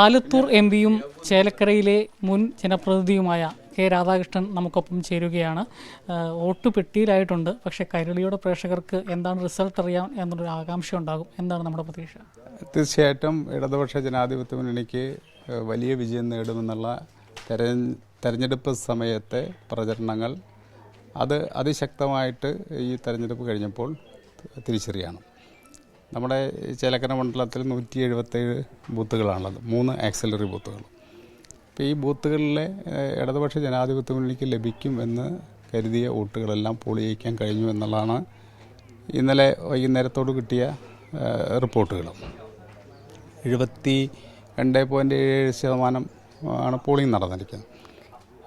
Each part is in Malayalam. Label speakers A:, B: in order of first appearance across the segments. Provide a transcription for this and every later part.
A: ആലത്തൂർ എം പിയും ചേലക്കരയിലെ മുൻ ജനപ്രതിനിധിയുമായ കെ രാധാകൃഷ്ണൻ നമുക്കൊപ്പം ചേരുകയാണ്. വോട്ട് പെട്ടിയിലായിട്ടുണ്ട്. പക്ഷേ കൈരളിയുടെ പ്രേക്ഷകർക്ക് എന്താണ് റിസൾട്ട് അറിയാം എന്നൊരു ആകാംക്ഷ ഉണ്ടാകും എന്താണ് നമ്മുടെ പ്രതീക്ഷ?
B: തീർച്ചയായിട്ടും ഇടതുപക്ഷ ജനാധിപത്യ മുന്നണിക്ക് വലിയ വിജയം നേടുമെന്നുള്ള തെര തെരഞ്ഞെടുപ്പ് സമയത്തെ പ്രചരണങ്ങൾ അത് അതിശക്തമായിട്ട് ഈ തെരഞ്ഞെടുപ്പ് കഴിഞ്ഞപ്പോൾ തിരിച്ചറിയാണ്. നമ്മുടെ ചേലക്കര മണ്ഡലത്തിൽ നൂറ്റി എഴുപത്തേഴ് ബൂത്തുകളാണുള്ളത്. മൂന്ന് ആക്സിലറി ബൂത്തുകൾ. അപ്പോൾ ഈ ബൂത്തുകളിലെ ഇടതുപക്ഷ ജനാധിപത്യ മുന്നണിക്ക് ലഭിക്കും എന്ന് കരുതിയ വോട്ടുകളെല്ലാം പോൾ ചെയ്യിക്കാൻ കഴിഞ്ഞു എന്നുള്ളതാണ് ഇന്നലെ വൈകുന്നേരത്തോട് കിട്ടിയ റിപ്പോർട്ടുകൾ. എഴുപത്തി രണ്ട് പോയിന്റ് ഏഴ് ശതമാനം ആണ് പോളിംഗ് നടന്നിരിക്കുന്നത്.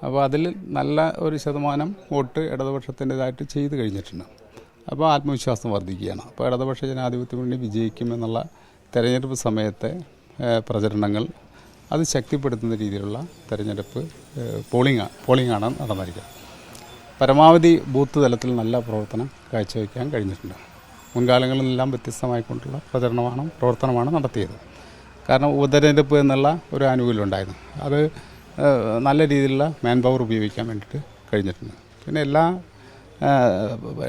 B: അപ്പോൾ അതിൽ നല്ല ഒരു ശതമാനം വോട്ട് ഇടതുപക്ഷത്തിന്റെതായിട്ട് ചെയ്തു കഴിഞ്ഞിട്ടുണ്ട്. അപ്പോൾ ആത്മവിശ്വാസം വർദ്ധിക്കുകയാണ്. അപ്പോൾ ഇടതുപക്ഷ ജനാധിപത്യ മുന്നണി വിജയിക്കുമെന്നുള്ള തെരഞ്ഞെടുപ്പ് സമയത്തെ പ്രചരണങ്ങൾ അത് ശക്തിപ്പെടുത്തുന്ന രീതിയിലുള്ള തെരഞ്ഞെടുപ്പ് പോളിംഗ് പോളിംഗാണ് നടന്നിരിക്കുന്നത്. പരമാവധി ബൂത്ത് തലത്തിൽ നല്ല പ്രവർത്തനം കാഴ്ചവെക്കാൻ കഴിഞ്ഞിട്ടുണ്ട്. മുൻകാലങ്ങളിലെല്ലാം വ്യത്യസ്തമായിക്കൊണ്ടുള്ള പ്രചരണമാണ് പ്രവർത്തനമാണ് നടത്തിയത്. കാരണം ഉപതെരഞ്ഞെടുപ്പ് എന്നുള്ള ഒരു ആനുകൂല്യം ഉണ്ടായിരുന്നു. അത് നല്ല രീതിയിലുള്ള മാൻ പവർ ഉപയോഗിക്കാൻ വേണ്ടിയിട്ട് കഴിഞ്ഞിട്ടുണ്ട്. പിന്നെ എല്ലാ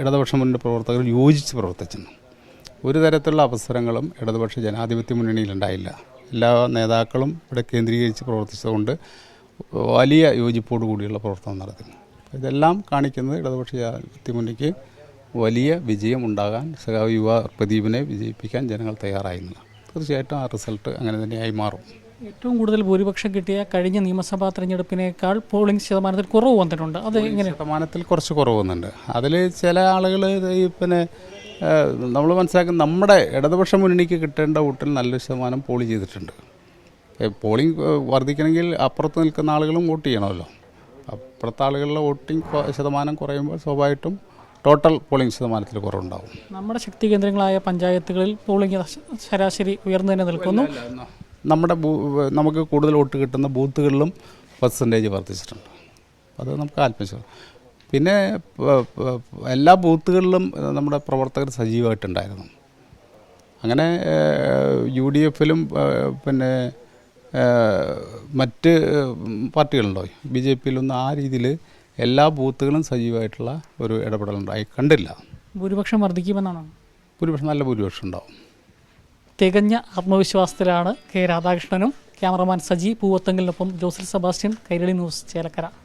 B: ഇടതുപക്ഷ മുന്നണി പ്രവർത്തകർ യോജിച്ച് പ്രവർത്തിച്ചിരുന്നു. ഒരു തരത്തിലുള്ള അവസരങ്ങളും ഇടതുപക്ഷ ജനാധിപത്യ മുന്നണിയിൽ ഉണ്ടായില്ല എല്ലാ നേതാക്കളും ഇവിടെ കേന്ദ്രീകരിച്ച് പ്രവർത്തിച്ചതുകൊണ്ട് വലിയ യോജിപ്പോടു കൂടിയുള്ള പ്രവർത്തനം നടത്തുന്നു ഇതെല്ലാം കാണിക്കുന്നത് ഇടതുപക്ഷ ജനാധിപത്യ മുന്നണിക്ക് വലിയ വിജയം ഉണ്ടാകാൻ സഹായ യുവ പ്രദീപിനെ വിജയിപ്പിക്കാൻ ജനങ്ങൾ തയ്യാറായിരുന്നില്ല തീർച്ചയായിട്ടും ആ റിസൾട്ട് അങ്ങനെ തന്നെയായി മാറും.
A: ഏറ്റവും കൂടുതൽ ഭൂരിപക്ഷം കിട്ടിയ കഴിഞ്ഞ നിയമസഭാ തെരഞ്ഞെടുപ്പിനേക്കാൾ പോളിംഗ് ശതമാനത്തിൽ കുറവ് വന്നിട്ടുണ്ട്. അത് എങ്ങനെ?
B: ശതമാനത്തിൽ കുറച്ച് കുറവ് വന്നിട്ടുണ്ട്. അതിൽ ചില ആളുകൾ ഈ പിന്നെ നമ്മൾ മനസ്സിലാക്കുന്ന നമ്മുടെ ഇടതുപക്ഷ മുന്നണിക്ക് കിട്ടേണ്ട വോട്ടിൽ നല്ലൊരു ശതമാനം പോളി ചെയ്തിട്ടുണ്ട്. പോളിംഗ് വർദ്ധിക്കണമെങ്കിൽ അപ്പുറത്ത് നിൽക്കുന്ന ആളുകളും വോട്ട് ചെയ്യണമല്ലോ. അപ്പുറത്തെ ആളുകളുടെ വോട്ടിംഗ് ശതമാനം കുറയുമ്പോൾ സ്വാഭാവികമായിട്ടും ടോട്ടൽ പോളിംഗ് ശതമാനത്തിൽ കുറവുണ്ടാവും.
A: നമ്മുടെ ശക്തി കേന്ദ്രങ്ങളായ പഞ്ചായത്തുകളിൽ പോളിംഗ് ശരാശരി ഉയർന്നു തന്നെ നിൽക്കുന്നു.
B: നമ്മുടെ നമുക്ക് കൂടുതൽ വോട്ട് കിട്ടുന്ന ബൂത്തുകളിലും പെർസെന്റേജ് വർദ്ധിച്ചിട്ടുണ്ട്. അത് നമുക്ക് ആത്മവിശ്വാസം. പിന്നെ എല്ലാ ബൂത്തുകളിലും നമ്മുടെ പ്രവർത്തകർ സജീവമായിട്ടുണ്ടായിരുന്നു. അങ്ങനെ യു ഡി എഫിലും പിന്നെ മറ്റ് പാർട്ടികളുണ്ടോ? ബി ജെ പിയിലൊന്നും ആ രീതിയിൽ എല്ലാ ബൂത്തുകളും സജീവമായിട്ടുള്ള ഒരു ഇടപെടലുണ്ടായി കണ്ടില്ല.
A: ഭൂരിപക്ഷം വർദ്ധിക്കുമെന്നാണോ?
B: ഭൂരിപക്ഷം നല്ല ഭൂരിപക്ഷം ഉണ്ടാവും.
A: തികഞ്ഞ ആത്മവിശ്വാസത്തിലാണ് കെ രാധാകൃഷ്ണനും cameraman Saji പൂവത്തങ്കലിനൊപ്പം Joseph Sebastian Kairali news Chelakkara.